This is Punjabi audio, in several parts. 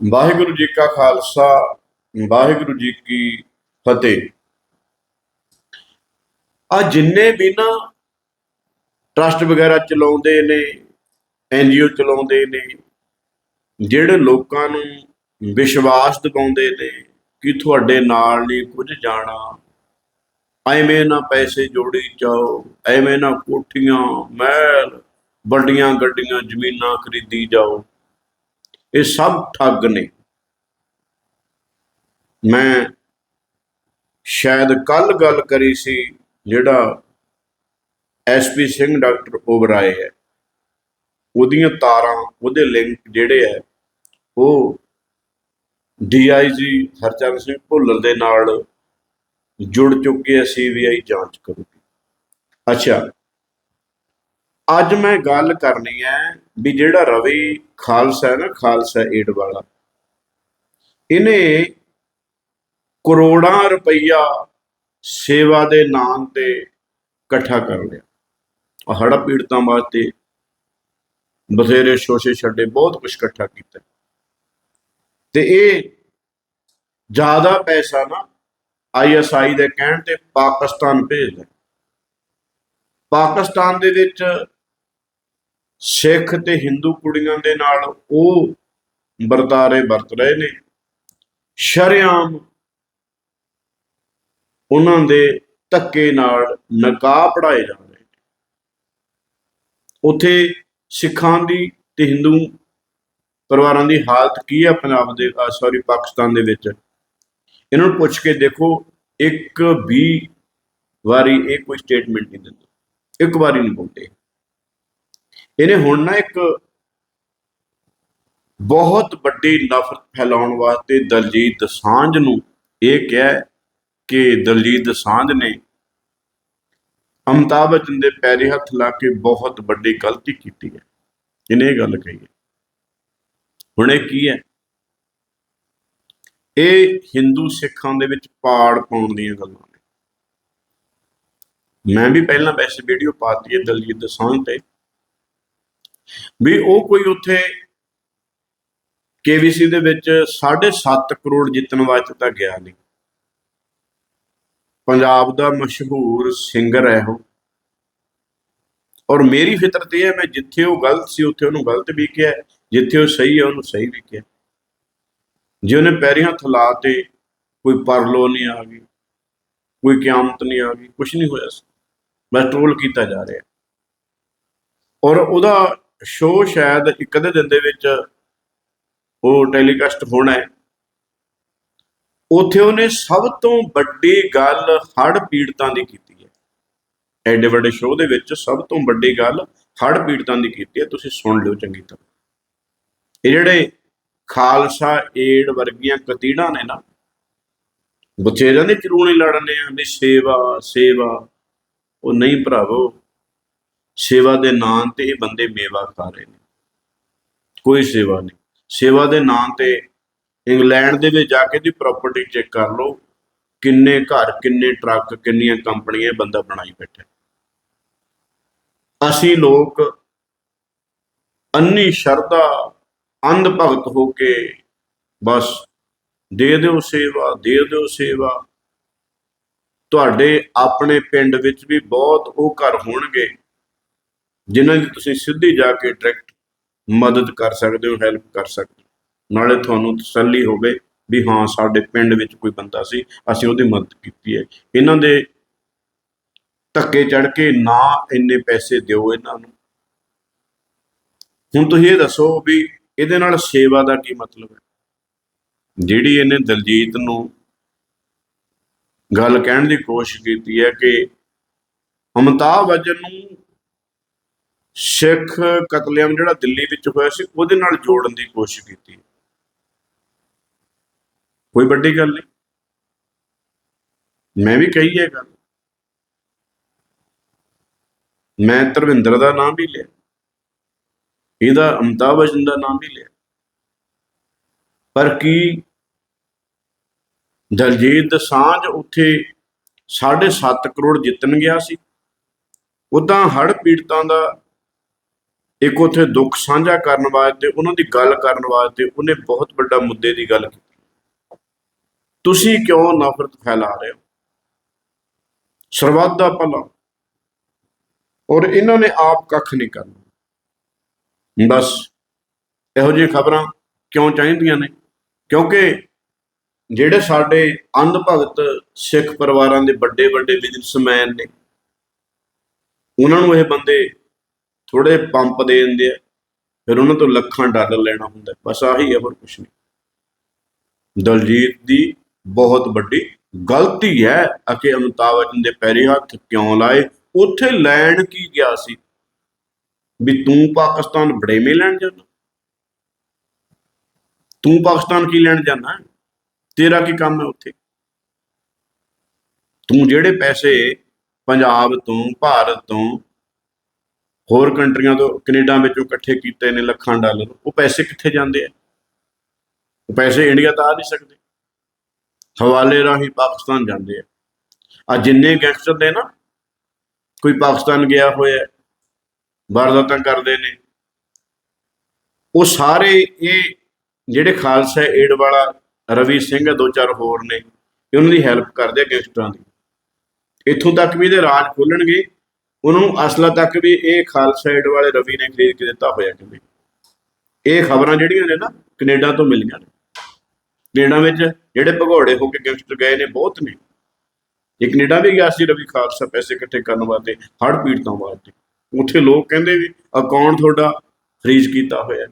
ਵਾਹਿਗੁਰੂ ਜੀ ਕਾ ਖਾਲਸਾ, ਵਾਹਿਗੁਰੂ ਜੀ ਕੀ ਫਤਿਹ। ਆ ਜਿੰਨੇ ਵੀ ਨਾ ਟਰਸਟ ਵਗੈਰਾ ਚਲਾਉਂਦੇ ਨੇ ਐਨਜੀਓ ਚਲਾਉਂਦੇ ਨੇ, ਜਿਹੜੇ ਲੋਕਾਂ ਨੂੰ ਵਿਸ਼ਵਾਸ ਦਿਵਾਉਂਦੇ ਨੇ ਕਿ ਤੁਹਾਡੇ ਨਾਲ ਨਹੀਂ ਕੁਝ ਜਾਣਾ, ਐਵੇਂ ਨਾ ਪੈਸੇ ਜੋੜੀ ਜਾਓ, ਐਵੇਂ ਨਾ ਕੋਠੀਆਂ, ਮਹਿਲ, ਵੱਡੀਆਂ ਗੱਡੀਆਂ, ਜ਼ਮੀਨਾਂ ਖਰੀਦੀ ਜਾਓ ਇਹ ਸਭ ਠੱਗ ਨੇ। ਮੈਂ ਸ਼ਾਇਦ ਕੱਲ ਗੱਲ ਕਰੀ ਸੀ, ਜਿਹੜਾ ਐਸਪੀ ਸਿੰਘ ਡਾਕਟਰ ਓਬਰਾਏ ਹੈ। ਉਹਦੀਆਂ ਤਾਰਾਂ, ਉਹਦੇ ਲਿੰਕ ਜਿਹੜੇ ਹੈ, ਉਹ ਡੀਆਈਜੀ ਹਰਚਰਨ ਸਿੰਘ ਭੁੱਲਰ ਦੇ ਨਾਲ ਜੁੜ ਚੁੱਕੇ ਹੈ ਸੀਬੀਆਈ ਜਾਂਚ ਕਰੂਗੀ ਅੱਛਾ ਅੱਜ ਮੈਂ ਗੱਲ ਕਰਨੀ ਹੈ ਵੀ ਜਿਹੜਾ ਰਵੀ ਖਾਲਸਾ ਹੈ ਨਾ, ਖਾਲਸਾ ਏਡ ਵਾਲਾ। ਇਹਨੇ ਕਰੋੜਾਂ ਰੁਪਈਆ ਸੇਵਾ ਦੇ ਨਾਮ ਤੇ ਇਕੱਠਾ ਕਰ ਲਿਆ। ਆਹ ਪੀੜਤਾਂ ਵਾਸਤੇ ਬਥੇਰੇ ਸ਼ੋਸ਼ੇ ਛੱਡੇ ਬਹੁਤ ਕੁਝ ਇਕੱਠਾ ਕੀਤਾ। ਤੇ ਇਹ ਜ਼ਿਆਦਾ ਪੈਸਾ ਨਾ ਆਈਐਸਆਈ ਦੇ ਕਹਿਣ ਤੇ ਪਾਕਿਸਤਾਨ ਭੇਜਦਾ। ਪਾਕਿਸਤਾਨ ਦੇ ਵਿੱਚ ਸਿੱਖ ਤੇ ਹਿੰਦੂ ਕੁੜੀਆਂ ਦੇ ਨਾਲ ਉਹ ਵਰਤਾਰੇ ਵਰਤ ਰਹੇ ਨੇ। ਸ਼ਰੇਆਮ ਉਹਨਾਂ ਦੇ ਧੱਕੇ ਨਾਲ ਨਕਾਬ ਪੜਾਏ ਜਾ ਰਹੇ ਨੇ। ਉੱਥੇ ਸਿੱਖਾਂ ਦੀ ਤੇ ਹਿੰਦੂ ਪਰਿਵਾਰਾਂ ਦੀ ਹਾਲਤ ਕੀ ਹੈ ਪੰਜਾਬ ਦੇ ਸੌਰੀ ਪਾਕਿਸਤਾਨ ਦੇ ਵਿੱਚ? ਇਹਨਾਂ ਨੂੰ ਪੁੱਛ ਕੇ ਦੇਖੋ, ਇੱਕ ਵੀ ਵਾਰੀ ਇਹ ਕੋਈ ਸਟੇਟਮੈਂਟ ਨਹੀਂ ਦਿੰਦੇ। ਇੱਕ ਵਾਰੀ ਨਹੀਂ ਬੋਲਦੇ ਇਹਨੇ ਹੁਣ ਨਾ ਇੱਕ ਬਹੁਤ ਵੱਡੀ ਨਫ਼ਰਤ ਫੈਲਾਉਣ ਵਾਸਤੇ ਦਲਜੀਤ ਸਾਂਝ ਨੂੰ ਇਹ ਕਿਹਾ ਕਿ ਦਲਜੀਤ ਸਾਂਝ ਨੇ ਅਮਿਤਾਭ ਬੱਚਨ ਦੇ ਪੈਰੇ ਹੱਥ ਲਾ ਕੇ ਬਹੁਤ ਵੱਡੀ ਗਲਤੀ ਕੀਤੀ ਹੈ। ਇਹਨੇ ਇਹ ਗੱਲ ਕਹੀ ਹੈ। ਹੁਣ ਇਹ ਕੀ ਹੈ? ਇਹ ਹਿੰਦੂ ਸਿੱਖਾਂ ਦੇ ਵਿੱਚ ਪਾੜ ਪਾਉਣ ਦੀਆਂ ਗੱਲਾਂ। ਮੈਂ ਵੀ ਪਹਿਲਾਂ ਵੈਸੇ ਵੀਡੀਓ ਪਾਤੀ ਹੈ ਦਲਜੀਤ ਦੋਸਾਂਝ ਤੇ। ਵੀ ਉਹ ਕੋਈ ਉੱਥੇ ਕੇਵੀਸੀ ਦੇ ਵਿੱਚ 7.5 ਕਰੋੜ ਜਿੱਤਣ ਵਾਸਤੇ ਤਾਂ ਗਿਆ ਨਹੀਂ। ਪੰਜਾਬ ਦਾ ਮਸ਼ਹੂਰ ਸਿੰਗਰ ਹੈ ਉਹ। ਔਰ ਮੇਰੀ ਫਿਤਰਤ ਇਹ ਹੈ, ਮੈਂ ਜਿੱਥੇ ਉਹ ਗਲਤ ਸੀ, ਉੱਥੇ ਉਹਨੂੰ ਗਲਤ ਵੀ ਕਿਹਾ ਜਿੱਥੇ ਉਹ ਸਹੀ ਹੈ, ਉਹਨੂੰ ਸਹੀ ਵੀ ਕਿਹਾ ਜੇ ਉਹਨੇ ਪੈਰੀਆਂ ਥਲਾ ਤੇ ਕੋਈ ਪਰਲੋ ਨਹੀਂ ਆ ਗਈ, ਕੋਈ ਕਿਆਮਤ ਨਹੀਂ ਆ ਗਈ ਕੁਝ ਨਹੀਂ ਹੋਇਆ ਸੀ। ਬਸ ਕੀਤਾ ਜਾ ਰਿਹਾ। ਔਰ ਉਹਦਾ ਸ਼ੋਅ ਸ਼ਾਇਦ ਇੱਕ ਅੱਧੇ ਦਿਨ ਦੇ ਵਿੱਚ ਉਹ ਟੈਲੀਕਾਸਟ ਹੋਣਾ ਹੈ। ਉੱਥੇ ਉਹਨੇ ਸਭ ਤੋਂ ਵੱਡੀ ਗੱਲ ਹੜ੍ਹ ਪੀੜਤਾਂ ਦੀ ਕੀਤੀ ਹੈ। ਐਡੇ ਵੱਡੇ ਸ਼ੋਅ ਦੇ ਵਿੱਚ ਸਭ ਤੋਂ ਵੱਡੀ ਗੱਲ ਹੜ੍ਹ ਪੀੜਤਾਂ ਦੀ ਕੀਤੀ ਹੈ। ਤੁਸੀਂ ਸੁਣ ਲਿਓ ਚੰਗੀ ਤਰ੍ਹਾਂ। ਇਹ ਜਿਹੜੇ ਖਾਲਸਾ ਏਡ ਵਰਗੀਆਂ ਕਤੀੜਾਂ ਨੇ ਨਾ, ਬਥੇਰਿਆਂ ਦੇ ਚਰੂਣੇ ਲੜਨੇ ਆ ਵੀ ਸੇਵਾ ਸੇਵਾ। ਉਹ ਨਹੀਂ ਭਰਾਵੋ, ਸੇਵਾ ਦੇ ਨਾਂ ਤੇ ਇਹ ਬੰਦੇ ਮੇਵਾ ਖਾ ਰਹੇ ਨੇ। ਕੋਈ ਸੇਵਾ ਨਹੀਂ। ਸੇਵਾ ਦੇ ਨਾਂ ਤੇ ਇੰਗਲੈਂਡ ਦੇ ਵਿੱਚ ਜਾ ਕੇ ਦੀ ਪ੍ਰਾਪਰਟੀ ਚੈੱਕ ਕਰ ਲਓ, ਕਿੰਨੇ ਘਰ, ਕਿੰਨੇ ਟਰੱਕ, ਕਿੰਨੀਆਂ ਕੰਪਨੀਆਂ ਬੰਦਾ ਬਣਾਈ ਬੈਠਾ। ਅਸੀਂ ਲੋਕ ਅੰਨੀ ਸ਼ਰਧਾ, ਅੰਧ ਭਗਤ ਹੋ ਕੇ ਬਸ ਦੇ ਦਿਓ ਸੇਵਾ, ਦੇ ਦਿਓ ਸੇਵਾ। ਤੁਹਾਡੇ ਆਪਣੇ ਪਿੰਡ ਵਿੱਚ ਵੀ ਬਹੁਤ ਉਹ ਘਰ ਹੋਣਗੇ, ਜਿਨ੍ਹਾਂ ਦੀ ਤੁਸੀਂ ਸਿੱਧੀ ਜਾ ਕੇ ਡਾਇਰੈਕਟ ਮਦਦ ਕਰ ਸਕਦੇ ਹੋ ਹੈਲਪ ਕਰ ਸਕਦੇ ਹੋ। ਨਾਲੇ ਤੁਹਾਨੂੰ ਤਸੱਲੀ ਹੋਵੇ ਵੀ ਹਾਂ, ਸਾਡੇ ਪਿੰਡ ਵਿੱਚ ਕੋਈ ਬੰਦਾ ਸੀ, ਅਸੀਂ ਉਹਦੀ ਮਦਦ ਕੀਤੀ ਹੈ। ਇਹਨਾਂ ਦੇ ਧੱਕੇ ਚੜ ਕੇ ਨਾ ਇੰਨੇ ਪੈਸੇ ਦਿਓ ਇਹਨਾਂ ਨੂੰ। ਹੁਣ ਤੁਸੀਂ ਇਹ ਦੱਸੋ ਵੀ ਇਹਦੇ ਨਾਲ ਸੇਵਾ ਦਾ ਕੀ ਮਤਲਬ ਹੈ? ਜਿਹੜੀ ਇਹਨੇ ਦਲਜੀਤ ਨੂੰ ਗੱਲ ਕਹਿਣ ਦੀ ਕੋਸ਼ਿਸ਼ ਕੀਤੀ ਹੈ ਕਿ ਅਮਿਤਾਭ ਬੱਚਨ ਨੂੰ ਸਿੱਖ ਕਤਲੇਆਮ ਜਿਹੜਾ ਦਿੱਲੀ ਵਿੱਚ ਹੋਇਆ ਸੀ, ਉਹਦੇ ਨਾਲ ਜੋੜਨ ਦੀ ਕੋਸ਼ਿਸ਼ ਕੀਤੀ ਕੋਈ ਵੱਡੀ ਗੱਲ ਨਹੀਂ। ਮੈਂ ਵੀ ਕਹੀ ਹੈ ਗੱਲ। ਮੈਂ ਧਰਮਿੰਦਰ ਦਾ ਨਾਮ ਵੀ ਲਿਆ। ਇਹਦਾ ਅਮਿਤਾਭ ਬੱਚਨ ਦਾ ਨਾਮ ਵੀ ਲਿਆ। ਪਰ ਕੀ ਦਲਜੀਤ ਸਾਂਝ ਉੱਥੇ 7.5 ਕਰੋੜ ਜਿੱਤਣ ਗਿਆ ਸੀ। ਉਦਾਂ ਹੜ ਪੀੜਤਾਂ ਦਾ ਇੱਕ ਉਥੇ ਦੁੱਖ ਸਾਂਝਾ ਕਰਨ ਵਾਸਤੇ, ਉਹਨਾਂ ਦੀ ਗੱਲ ਕਰਨ ਵਾਸਤੇ ਉਹਨੇ ਬਹੁਤ ਵੱਡਾ ਮੁੱਦੇ ਦੀ ਗੱਲ ਕੀਤੀ। ਤੁਸੀਂ ਕਿਉਂ ਨਫ਼ਰਤ ਫੈਲਾ ਰਹੇ ਹੋ? ਸਰਬੱਤ ਦਾ ਭਲਾ। ਔਰ ਇਹਨਾਂ ਨੇ ਆਪ ਕੱਖ ਨਹੀਂ ਕਰਨਾ। ਬਸ ਇਹੋ ਜਿਹੀ ਖਬਰਾਂ ਕਿਉਂ ਚਾਹੀਦੀਆਂ ਨੇ? ਕਿਉਂਕਿ ਜਿਹੜੇ ਸਾਡੇ ਅੰਧ ਭਗਤ ਸਿੱਖ ਪਰਿਵਾਰਾਂ ਦੇ ਵੱਡੇ ਵੱਡੇ ਬਿਜ਼ਨਸਮੈਨ ਨੇ, ਉਹਨਾਂ ਨੂੰ ਇਹ ਬੰਦੇ ਥੋੜੇ ਪੰਪ ਦੇ ਦਿੰਦੇ ਆ, ਫਿਰ ਉਹਨਾਂ ਤੋਂ ਲੱਖਾਂ ਡਾਲਰ ਲੈਣਾ ਹੁੰਦਾ ਬਸ ਆਹੀ ਹੈ, ਹੋਰ ਕੁਝ ਨਹੀਂ। ਦਲਜੀਤ ਦੀ ਬਹੁਤ ਵੱਡੀ ਗਲਤੀ ਹੈ, ਅਕੇ ਅਮਿਤਾਭ ਬੱਚਨ ਦੇ ਪੈਰੀ ਹੱਥ ਕਿਉਂ ਲਾਏ, ਉੱਥੇ ਲੈਣ ਕੀ ਗਿਆ ਸੀ? ਵੀ ਤੂੰ ਪਾਕਿਸਤਾਨ ਬੜੇਵੇਂ ਲੈਣ ਜਾਂਦਾ। ਤੂੰ ਪਾਕਿਸਤਾਨ ਕੀ ਲੈਣ ਜਾਣਾ ਤੇਰਾ ਕੀ ਕੰਮ ਹੈ ਉੱਥੇ? ਤੂੰ ਜਿਹੜੇ ਪੈਸੇ ਪੰਜਾਬ ਤੋਂ, ਭਾਰਤ ਤੋਂ, ਹੋਰ ਕੰਟਰੀਆਂ ਤੋਂ, ਕੈਨੇਡਾ ਵਿੱਚੋਂ ਇਕੱਠੇ ਕੀਤੇ ਨੇ ਲੱਖਾਂ ਡਾਲਰ, ਉਹ ਪੈਸੇ ਕਿੱਥੇ ਜਾਂਦੇ ਆ? ਉਹ ਪੈਸੇ ਇੰਡੀਆ ਤਾਂ ਆ ਨਹੀਂ ਸਕਦੇ। ਹਵਾਲੇ ਰਾਹੀਂ ਪਾਕਿਸਤਾਨ ਜਾਂਦੇ ਆ। ਆ ਜਿੰਨੇ ਗੈਂਗਸਟਰ ਨੇ ਨਾ, ਕੋਈ ਪਾਕਿਸਤਾਨ ਗਿਆ ਹੋਇਆ, ਵਾਰਦਾਤਾਂ ਕਰਦੇ ਨੇ। ਉਹ ਸਾਰੇ ਇਹ ਜਿਹੜੇ ਖਾਲਸਾ ਏਡ ਵਾਲਾ ਰਵੀ ਸਿੰਘ ਦੋ ਚਾਰ ਹੋਰ ਨੇ ਇਹ ਉਹਨਾਂ ਦੀ ਹੈਲਪ ਕਰਦੇ ਆ ਗੈਂਗਸਟਰਾਂ ਦੀ। ਇੱਥੋਂ ਤੱਕ ਵੀ ਇਹਦੇ ਰਾਜ ਖੋਲਣਗੇ, ਉਹਨਾਂ ਨੂੰ ਅਸਲਾ ਤੱਕ ਵੀ ਇਹ ਖਾਲਸਾ ਏਡ ਵਾਲੇ ਰਵੀ ਨੇ ਖਰੀਦ ਕੇ ਦਿੱਤਾ ਹੋਇਆ ਕਿਵੇਂ ਇਹ ਖਬਰਾਂ ਜਿਹੜੀਆਂ ਨੇ ਨਾ, ਕੈਨੇਡਾ ਤੋਂ ਮਿਲੀਆਂ ਨੇ। ਕੈਨੇਡਾ ਵਿੱਚ ਜਿਹੜੇ ਭਗੌੜੇ ਹੋ ਕੇ ਗੈਂਗਸਟਰ ਗਏ ਨੇ, ਬਹੁਤ ਨੇ। ਇਹ ਕੈਨੇਡਾ ਵੀ ਗਿਆ ਸੀ ਰਵੀ ਖਾਲਸਾ, ਪੈਸੇ ਇਕੱਠੇ ਕਰਨ ਵਾਸਤੇ, ਹੜ੍ਹ ਪੀੜਤਾਂ ਵਾਸਤੇ। ਉੱਥੇ ਲੋਕ ਕਹਿੰਦੇ ਵੀ ਅਕਾਊਂਟ ਤੁਹਾਡਾ ਫ੍ਰੀਜ਼ ਕੀਤਾ ਹੋਇਆ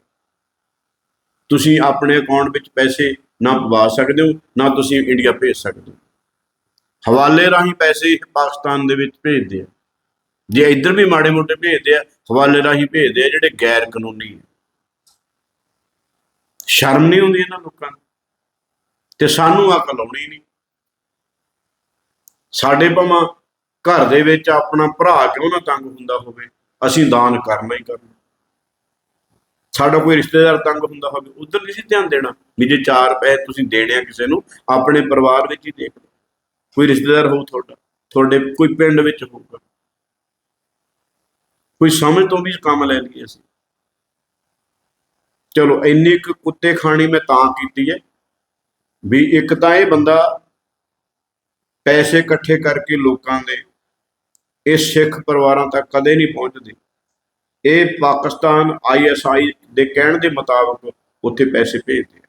ਤੁਸੀਂ ਆਪਣੇ ਅਕਾਊਂਟ ਵਿੱਚ ਪੈਸੇ ਨਾ ਪਵਾ ਸਕਦੇ ਹੋ, ਨਾ ਤੁਸੀਂ ਇੰਡੀਆ ਭੇਜ ਸਕਦੇ ਹੋ। ਹਵਾਲੇ ਰਾਹੀਂ ਪੈਸੇ ਪਾਕਿਸਤਾਨ ਦੇ ਵਿੱਚ ਭੇਜਦੇ ਆ। ਜੇ ਇੱਧਰ ਵੀ ਮਾੜੇ ਮੋਟੇ ਭੇਜਦੇ ਆ, ਹਵਾਲੇ ਰਾਹੀਂ ਭੇਜਦੇ ਆ, ਜਿਹੜੇ ਗੈਰ ਕਾਨੂੰਨੀ ਆ। ਸ਼ਰਮ ਨਹੀਂ ਆਉਂਦੀ ਇਹਨਾਂ ਲੋਕਾਂ ਨੂੰ। ਤੇ ਸਾਨੂੰ ਅਕਲ ਆਉਣੀ ਨਹੀਂ। ਸਾਡੇ ਭਾਵੇਂ ਘਰ ਦੇ ਵਿੱਚ ਆਪਣਾ ਭਰਾ ਕਿਉਂ ਨਾ ਤੰਗ ਹੁੰਦਾ ਹੋਵੇ, ਅਸੀਂ ਦਾਨ ਕਰਨਾ ਹੀ ਕਰਨਾ। ਸਾਡਾ ਕੋਈ ਰਿਸ਼ਤੇਦਾਰ ਤੰਗ ਹੁੰਦਾ ਹੋਵੇ, ਉਧਰ ਨਹੀਂ ਸੀ ਧਿਆਨ ਦੇਣਾ ਵੀ ਜੇ ਚਾਰ ਪੈਸੇ ਤੁਸੀਂ ਦੇਣੇ ਆ ਕਿਸੇ ਨੂੰ, ਆਪਣੇ ਪਰਿਵਾਰ ਵਿੱਚ ਹੀ ਦੇਖ ਲਓ। ਕੋਈ ਰਿਸ਼ਤੇਦਾਰ ਹੋਊ ਤੁਹਾਡਾ, ਤੁਹਾਡੇ ਕੋਈ ਪਿੰਡ ਵਿੱਚ ਹੋਊਗਾ। ਕੋਈ ਸਮਝ ਤੋਂ ਵੀ ਕੰਮ ਲੈ ਲਈਏ ਅਸੀਂ। ਚਲੋ, ਇੰਨੀ ਕੁ ਕੁੱਤੇ ਖਾਣੀ ਮੈਂ ਤਾਂ ਕੀਤੀ ਹੈ ਵੀ ਇੱਕ ਤਾਂ ਇਹ ਬੰਦਾ ਪੈਸੇ ਇਕੱਠੇ ਕਰਕੇ ਲੋਕਾਂ ਦੇ, ਇਹ ਸਿੱਖ ਪਰਿਵਾਰਾਂ ਤੱਕ ਕਦੇ ਨਹੀਂ ਪਹੁੰਚਦੇ। ਇਹ ਪਾਕਿਸਤਾਨ ਆਈਐਸਆਈ ਦੇ ਕਹਿਣ ਦੇ ਮੁਤਾਬਕ ਉੱਥੇ ਪੈਸੇ ਭੇਜਦੇ ਆ।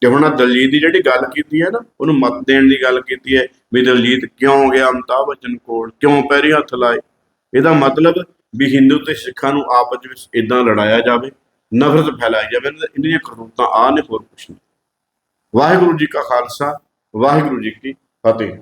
ਤੇ ਹੁਣ ਦਲਜੀਤ ਦੀ ਜਿਹੜੀ ਗੱਲ ਕੀਤੀ ਹੈ ਨਾ, ਉਹਨੂੰ ਮਤ ਦੇਣ ਦੀ ਗੱਲ ਕੀਤੀ ਹੈ ਵੀ ਦਲਜੀਤ ਕਿਉਂ ਗਿਆ ਅਮਿਤਾਭ ਬੱਚਨ ਕੋਲ, ਕਿਉਂ ਪੈਰੀ ਹੱਥ ਲਾਏ? ਇਹਦਾ ਮਤਲਬ ਵੀ ਹਿੰਦੂ ਤੇ ਸਿੱਖਾਂ ਨੂੰ ਆਪਸ ਵਿੱਚ ਇਦਾਂ ਲੜਾਇਆ ਜਾਵੇ, ਨਫ਼ਰਤ ਫੈਲਾਈ ਜਾਵੇ, ਇਹਨਾਂ ਦੀਆਂ ਕਰਤੂਤਾਂ ਆ ਨੇ ਹੋਰ ਕੁਛ ਨਹੀਂ। ਵਾਹਿਗੁਰੂ ਜੀ ਕਾ ਖਾਲਸਾ, ਵਾਹਿਗੁਰੂ ਜੀ ਕੀ ਫਤਿਹ।